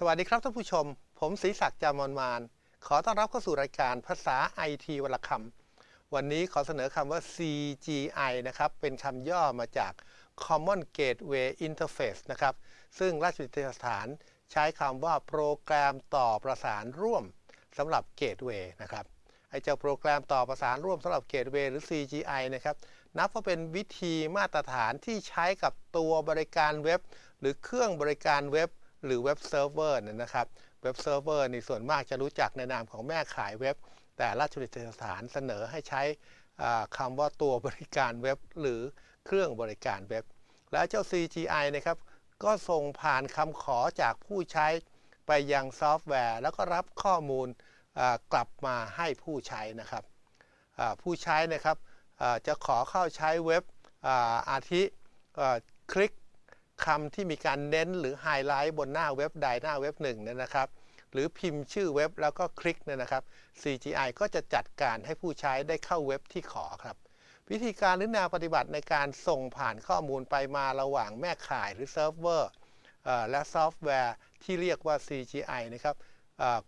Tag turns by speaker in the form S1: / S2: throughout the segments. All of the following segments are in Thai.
S1: สวัสดีครับท่านผู้ชม ผมศรีศักดิ์จามอนมาน ขอต้อนรับเข้าสู่รายการภาษาไอทีวลคำวันนี้ขอเสนอคำว่า CGI นะครับ เป็นคำย่อมาจาก Common Gateway Interface นะครับ ซึ่งราชวิทยาสถานใช้คำว่าโปรแกรมต่อประสานร่วมสำหรับ Gateway นะครับ ไอเจ้าโปรแกรมต่อประสานร่วมสำหรับ Gateway หรือ CGI นะครับ นับว่าเป็นวิธีมาตรฐานที่ใช้กับตัวบริการเว็บ หรือเครื่องบริการเว็บ หรือเว็บเซิร์ฟเวอร์นะครับเว็บเซิร์ฟเวอร์ในส่วนมากจะรู้จักในนามของแม่ขายเว็บ แต่ราชวิทยาสถานเสนอให้ใช้อ่าคำว่าตัวบริการเว็บ หรือเครื่องบริการเว็บ และเจ้า CGI นะครับก็ส่งผ่านคำขอจากผู้ใช้ไปยังซอฟต์แวร์ แล้วก็รับข้อมูลกลับมาให้ผู้ใช้นะครับผู้ใช้นะครับจะขอเข้าใช้เว็บอาทิคลิก คำที่มีการเน้นหรือไฮไลท์บนหน้าเว็บใดหน้าเว็บหนึ่งเนี่ยนะครับ หรือพิมพ์ชื่อเว็บแล้วก็คลิกเนี่ยนะครับ CGI ก็จะจัดการให้ผู้ใช้ได้เข้าเว็บที่ขอครับ วิธีการหรือแนวปฏิบัติในการส่งผ่านข้อมูลไปมาระหว่างแม่ข่ายหรือเซิร์ฟเวอร์และซอฟต์แวร์ที่เรียกว่า CGI นะครับ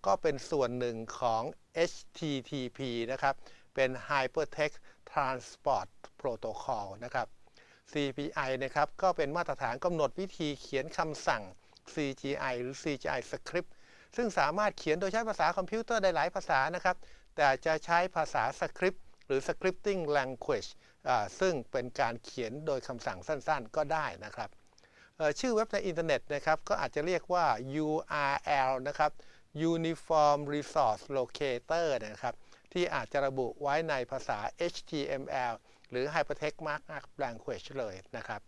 S1: ก็เป็นส่วนหนึ่งของ HTTP นะครับ เป็น Hypertext Transport Protocol นะครับ CPI นะครับก็เป็นมาตรฐานกำหนดวิธีเขียนคำสั่ง CGI หรือ CGI Script ซึ่งสามารถเขียนโดยใช้ภาษาคอมพิวเตอร์ได้หลายภาษานะครับ แต่จะใช้ภาษา Script หรือ Scripting Language ซึ่งเป็นการเขียนโดยคำสั่งสั้นๆ ก็ได้นะครับชื่อเว็บในอินเทอร์เน็ตนะครับก็อาจจะเรียกว่า URL นะครับ Uniform Resource Locator นะครับที่อาจจะระบุไว้ในภาษา HTML หรือ Hypertext Markup Language เลยนะครับ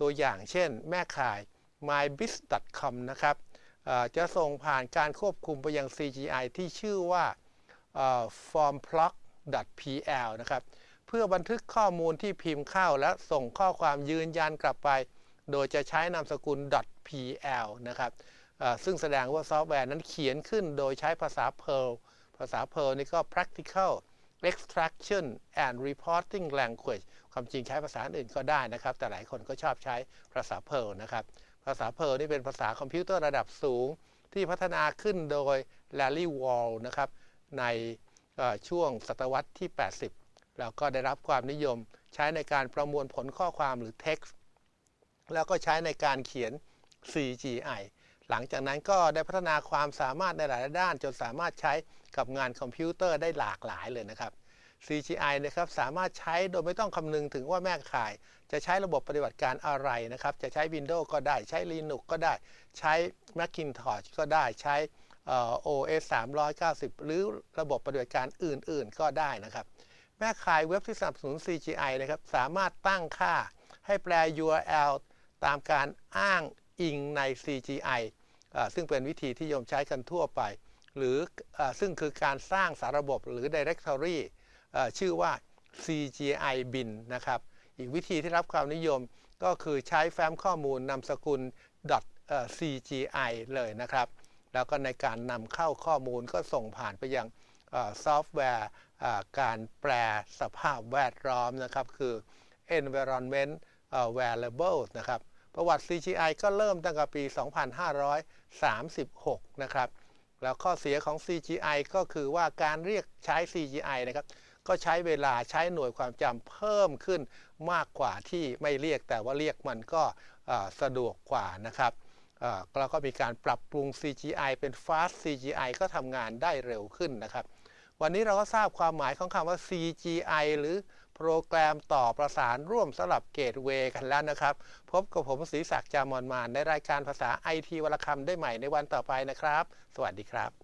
S1: ตัวอย่างเช่นแม่ข่าย mybiz.com นะครับจะส่งผ่านการควบคุมไปยัง CGI ที่ชื่อว่า formplug.pl นะครับ เพื่อบันทึกข้อมูลที่พิมพ์เข้าและส่งข้อความยืนยันกลับไป โดยจะใช้นามสกุล .pl นะครับซึ่งแสดงว่าซอฟต์แวร์นั้นเขียนขึ้นโดยใช้ภาษา Perl ภาษา Perl นี่ก็ practical extraction and reporting language ความจริงใช้ภาษาอื่นก็ได้นะครับ แต่หลายคนก็ชอบใช้ภาษา Perl นะครับ ภาษา Perl นี่เป็นภาษาคอมพิวเตอร์ระดับสูง ที่พัฒนาขึ้นโดย Larry Wall นะครับ ในช่วงศตวรรษที่ 80 แล้วก็ได้รับความนิยมใช้ในการประมวลผลข้อความหรือ text แล้วก็ใช้ในการเขียน CGI หลังจากนั้นก็ได้พัฒนาความสามารถในหลายด้าน จนสามารถใช้กับงานคอมพิวเตอร์ได้หลากหลายเลยนะครับ CGI นะครับสามารถใช้โดยไม่ต้องคำนึงถึงว่าแม่ข่าย จะใช้ระบบปฏิบัติการอะไรนะครับ จะใช้ Windows ก็ได้ใช้ Linux ก็ได้ใช้ Macintosh ก็ได้ใช้เอ่อ OS 390 หรือระบบปฏิบัติการอื่น ๆ ก็ได้นะครับ แม่ข่ายเว็บที่สนับสนุน CGI นะครับสามารถตั้งค่าให้แปล URL ตามการอ้าง อิงใน CGI ซึ่งเป็นวิธีที่นิยมใช้กันทั่วไป หรืออซึ่งคือการสร้างสาระบบหรือ directory เอ่ชื่อว่า CGI bin นะครับ อีกวิธีที่รับความนิยมก็คือใช้แฟ้มข้อมูลนามสกุล .cgi เลยนะครับ แล้วก็ในการนำเข้าข้อมูลก็ส่งผ่านไปยังอซอฟต์แวร์การแปลสภาพแวดล้อมนะครับ คือ environment variables นะครับ ประวัติ CGI ก็เริ่มตั้งแต่ปี 2536 นะครับ แล้วข้อเสียของ CGI ก็คือว่าการเรียกใช้ CGI นะครับ ก็ใช้เวลาใช้หน่วยความจำเพิ่มขึ้นมากกว่าที่ไม่เรียกแต่ว่าเรียกมันก็สะดวกกว่านะครับแล้วก็มีการปรับปรุง CGI เป็น Fast CGI ก็ทำงานได้เร็วขึ้นนะครับ วันนี้เราก็ทราบความหมายของคำว่า CGI หรือโปรแกรมต่อประสานร่วมสำหรับเกตเวย์กันแล้วนะครับ พบกับผมศรีศักดิ์จามอนมานในรายการภาษาไอทีวลคำได้ใหม่ในวันต่อไปนะครับ สวัสดีครับ